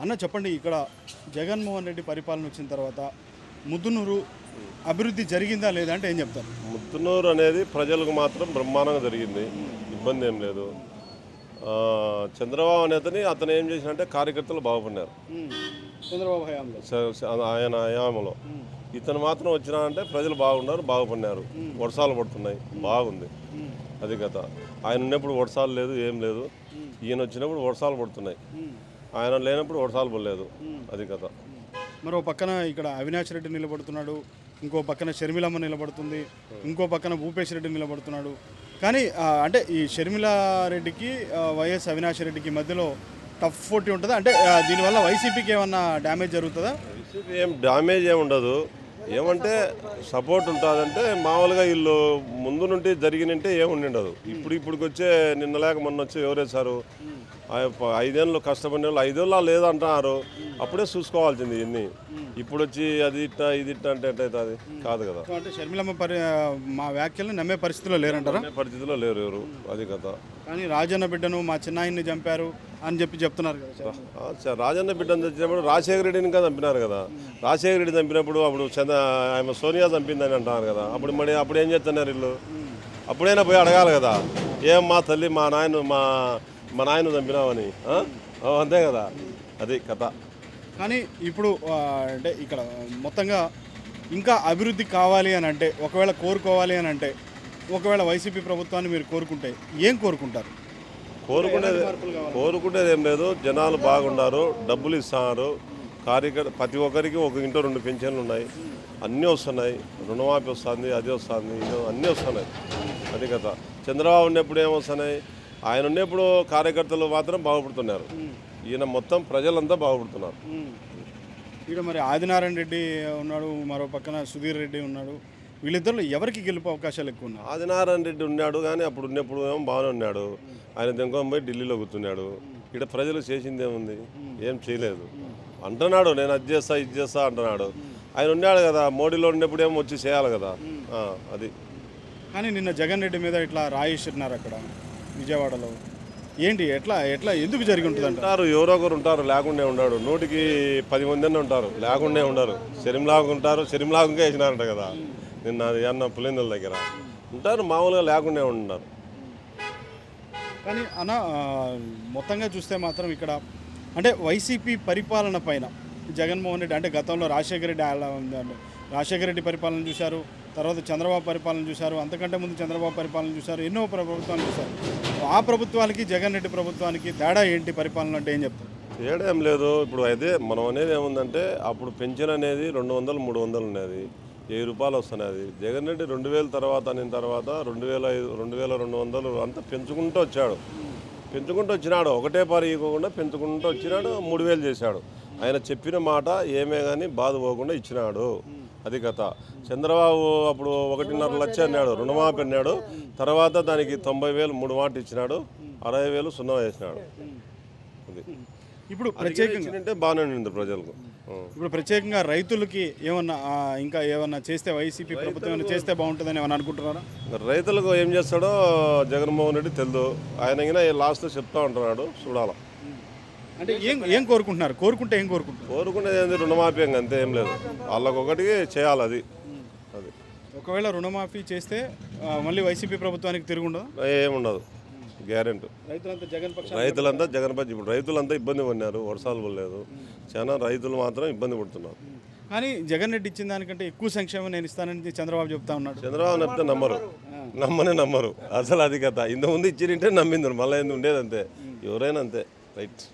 అన్న చెప్పండి ఇక్కడ జగన్మోహన్ రెడ్డి పరిపాలన వచ్చిన తర్వాత ముద్దునూరు అభివృద్ధి జరిగిందా లేదా అంటే ఏం చెప్తారు? ముత్తునూరు అనేది ప్రజలకు మాత్రం బ్రహ్మాండంగా జరిగింది. ఇబ్బంది ఏం లేదు. చంద్రబాబు నేతని అతను ఏం చేసినంటే కార్యకర్తలు బాగుపడినారు. చంద్రబాబు హయాంలో. ఆయన హయాంలో. ఇతను మాత్రం వచ్చినాడంటే ప్రజలు బాగున్నారు బాగుపడినారు. వర్షాలు పడుతున్నాయి. బాగుంది. అది కథ. ఆయన ఉన్నప్పుడు వర్షాలు లేదు ఏం లేదు. ఈయన వచ్చినప్పుడు వర్షాలు పడుతున్నాయి. ఆయన లేనప్పుడు వర్షాలు పడలేదు అది కథ. మరో పక్కన ఇక్కడ అవినాష్ రెడ్డి నిలబడుతున్నాడు. ఇంకో పక్కన షర్మిలమ్మ నిలబడుతుంది. ఇంకో పక్కన భూపేష్ రెడ్డి నిలబడుతున్నాడు. కానీ అంటే ఈ షర్మిల రెడ్డికి వైఎస్ అవినాష్ రెడ్డికి మధ్యలో టఫ్ పోటీ ఉంటుందా? అంటే దీనివల్ల వైసీపీకి ఏమన్నా డ్యామేజ్ జరుగుతుందా? వైసీపీ ఏం డ్యామేజ్ ఏమి ఉండదు. ఏమంటే సపోర్ట్ ఉంటుందంటే మామూలుగా వీళ్ళు ముందు నుండి జరిగినంటే ఏమి ఉండదు ఇప్పుడు ఇప్పటికి వచ్చే నిన్న లేక మొన్న వచ్చి ఎవరేసారు ఐదేళ్ళు కష్టపడిన వాళ్ళు ఐదేళ్ళు లేదంటున్నారు. అప్పుడే చూసుకోవాల్సింది ఇన్ని. ఇప్పుడు వచ్చి అది ఇట్ట ఇది ఇట్ట అంటే ఎట్టయితుంది కాదు కదా. అంటే షర్మిలమ్మ పరి మా వ్యాఖ్యలను నమ్మే పరిస్థితిలో లేరంటారా? పరిస్థితిలో లేరు ఎవరు. అది కదా కానీ రాజన్న బిడ్డను మా చిన్నాయన్ని చంపారు అని చెప్పి చెప్తున్నారు కదా రాజన్న బిడ్డను తెచ్చినప్పుడు రాజశేఖర రెడ్డిని ఇంకా చంపినారు కదా. రాజశేఖర రెడ్డి చంపినప్పుడు అప్పుడు చంద్ర ఆమె సోనియా చంపిందని అంటున్నారు కదా. అప్పుడు మరి అప్పుడు ఏం చేస్తున్నారు వీళ్ళు? అప్పుడైనా పోయి అడగాలి కదా. ఏం మా తల్లి మా నాయన మా మా నాయన? ఆ, అంతే కదా? అది కథ. కానీ ఇప్పుడు అంటే ఇక్కడ మొత్తంగా ఇంకా అభివృద్ధి కావాలి అని అంటే ఒకవేళ కోరుకోవాలి అని అంటే ఒకవేళ వైసీపీ ప్రభుత్వాన్ని మీరు కోరుకుంటే ఏం కోరుకుంటారు? కోరుకునేది కోరుకునేది ఏం లేదు. జనాలు బాగున్నారు డబ్బులు ఇస్తున్నారు కార్యకర్త ప్రతి ఒక్కరికి ఒక ఇంట్లో రెండు పెన్షన్లు ఉన్నాయి. అన్నీ వస్తున్నాయి. రుణమాఫీ వస్తుంది అది వస్తుంది అన్నీ వస్తున్నాయి. అది కదా చంద్రబాబు ఉన్నప్పుడు ఏమొస్తున్నాయి ఆయన ఉన్నప్పుడు కార్యకర్తలు మాత్రం బాగుపడుతున్నారు. ఈయన మొత్తం ప్రజలంతా బాగుపడుతున్నారు. ఇక్కడ మరి ఆదినారాయణ రెడ్డి ఉన్నాడు మరో పక్కన సుధీర్ రెడ్డి ఉన్నాడు. వీళ్ళిద్దరిలో ఎవరికి గెలుపు అవకాశాలు ఎక్కువ ఉన్నాయి? ఆదినారాయణ రెడ్డి ఉన్నాడు కానీ అప్పుడు ఉన్నప్పుడు ఏమో బాగానే ఉన్నాడు. ఆయన దెంకొని పోయి ఢిల్లీలో కూర్చున్నాడు. ఇక్కడ ప్రజలు చేసింది ఏముంది? ఏం చేయలేదు. అంటున్నాడు నేను అది చేస్తా ఇది చేస్తా అంటున్నాడు. ఆయన ఉన్నాడు కదా మోడీలో ఉన్నప్పుడు ఏమో వచ్చి చేయాలి కదా. అది. కానీ నిన్న జగన్ రెడ్డి మీద ఇట్లా రాయిస్తున్నారు అక్కడ. విజయవాడలో? ఏంటి? ఎట్లా ఎట్లా ఎందుకు జరిగి ఉంటుందంట? ఉంటారు ఎవరో ఒకరు ఉంటారు లేకుండా ఉన్నాడు నూటికి పది మంది ఉంటారు లేకుండా ఉండరు. శరీంలాగా ఉంటారు శరీంలాగా వేసినారంట కదా. నిన్న అన్న పులిందల దగ్గర. ఉంటారు మామూలుగా లేకుండా ఉన్నారు కానీ అన్న మొత్తంగా చూస్తే మాత్రం ఇక్కడ అంటే వైసీపీ పరిపాలన పైన జగన్మోహన్ రెడ్డి అంటే గతంలో రాజశేఖర రెడ్డి రాజశేఖర రెడ్డి పరిపాలన చూశారు తర్వాత చంద్రబాబు పరిపాలన చూశారు అంతకంటే ముందు చంద్రబాబు పరిపాలన చూశారు ఎన్నో ప్రభుత్వాలు చూశారు. ఆ ప్రభుత్వానికి జగన్ రెడ్డి ప్రభుత్వానికి తేడా ఏంటి పరిపాలన అంటే ఏం చెప్తారు? తేడా ఏం లేదు. ఇప్పుడు అయితే మనం అనేది ఏముందంటే అప్పుడు పెన్షన్ అనేది రెండు వందలు మూడు వందలు ఉన్నది. వెయ్యి రూపాయలు వస్తున్నది. జగన్ రెడ్డి రెండు వేల తర్వాత అనిన తర్వాత రెండు వేల ఐదు రెండు వేల రెండు వందలు అంతా పెంచుకుంటూ వచ్చాడు. పెంచుకుంటూ వచ్చినాడు. ఒకటే పారి ఇవ్వకుండా పెంచుకుంటూ వచ్చినాడు మూడు వేలు చేశాడు. ఆయన చెప్పిన మాట ఏమే కానీ బాధ పోకుండా ఇచ్చినాడు. అది కథ. చంద్రబాబు అప్పుడు ఒకటిన్నర లక్ష అన్నాడు రుణమాఫీ అన్నాడు. తర్వాత దానికి తొంభై వేలు మూడు మాట ఇచ్చినాడు అరవై వేలు సున్నా వేసినాడు. అది. ఇప్పుడు ప్రత్యేకంగా బాగానే ఉంది ప్రజలకు. ఇప్పుడు ప్రత్యేకంగా రైతులకి ఏమన్నా ఇంకా ఏమన్నా చేస్తే వైసీపీ ప్రభుత్వం ఏమైనా చేస్తే బాగుంటుందని ఏమన్నా అనుకుంటున్నారా? రైతులకు ఏం చేస్తాడో జగన్మోహన్ రెడ్డి తెలియదు ఆయన లాస్ట్లో చెప్తా ఉంటున్నాడు చూడాల. అంటే ఏం ఏం కోరుకుంటున్నారు? కోరుకుంటే ఏం కోరుకుంటున్నారు? కోరుకునేది ఏంది? రుణమాఫీ ఇంక అంతే ఏం లేదు. వాళ్ళకి ఒకటి చేయాలి అది. అది. ఒకవేళ రుణమాఫీ చేస్తే ఆ, మళ్ళీ వైసీపీ ప్రభుత్వానికి తిరుగుండదు ఏముండదు గ్యారెంటీ. రైతులంతా జగన్ పక్ష రైతులంతా జగన్ పచ్చి ఇప్పుడు రైతులంతా ఇబ్బంది పడినారు. వర్షాలు పడలేదు. చాలా రైతులు మాత్రం ఇబ్బంది పడుతున్నారు. కానీ జగన్ రెడ్డి ఇచ్చిన దానికంటే ఎక్కువ సంక్షేమం నేను ఇస్తానని చంద్రబాబు చెప్తా ఉన్నాడు. చంద్రబాబు చెప్తే నమ్మరు. నమ్మనే నమ్మరు. అసలు అది కథ. ఇంతకుముందు ఇచ్చినంటే నమ్మిందరు. మళ్ళీ ఉండేది అంతే? ఎవరైనా అంతే. రైట్.